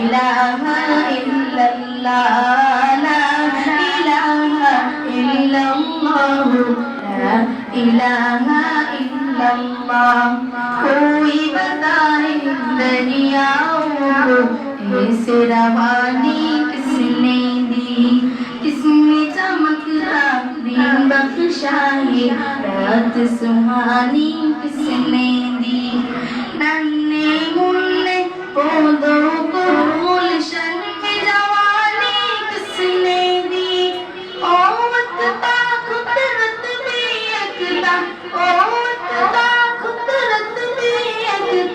ইলাহা ইল্লাল্লাহ, লা ইলাহা ইল্লাল্লাহ, লা ইলাহা ইল্লাল্লাহ। কোই বাতায়ে দুনিয়া কো ऐसे रवानी दी किसने चमकता दिन बख्शा है रात सुहानी किसने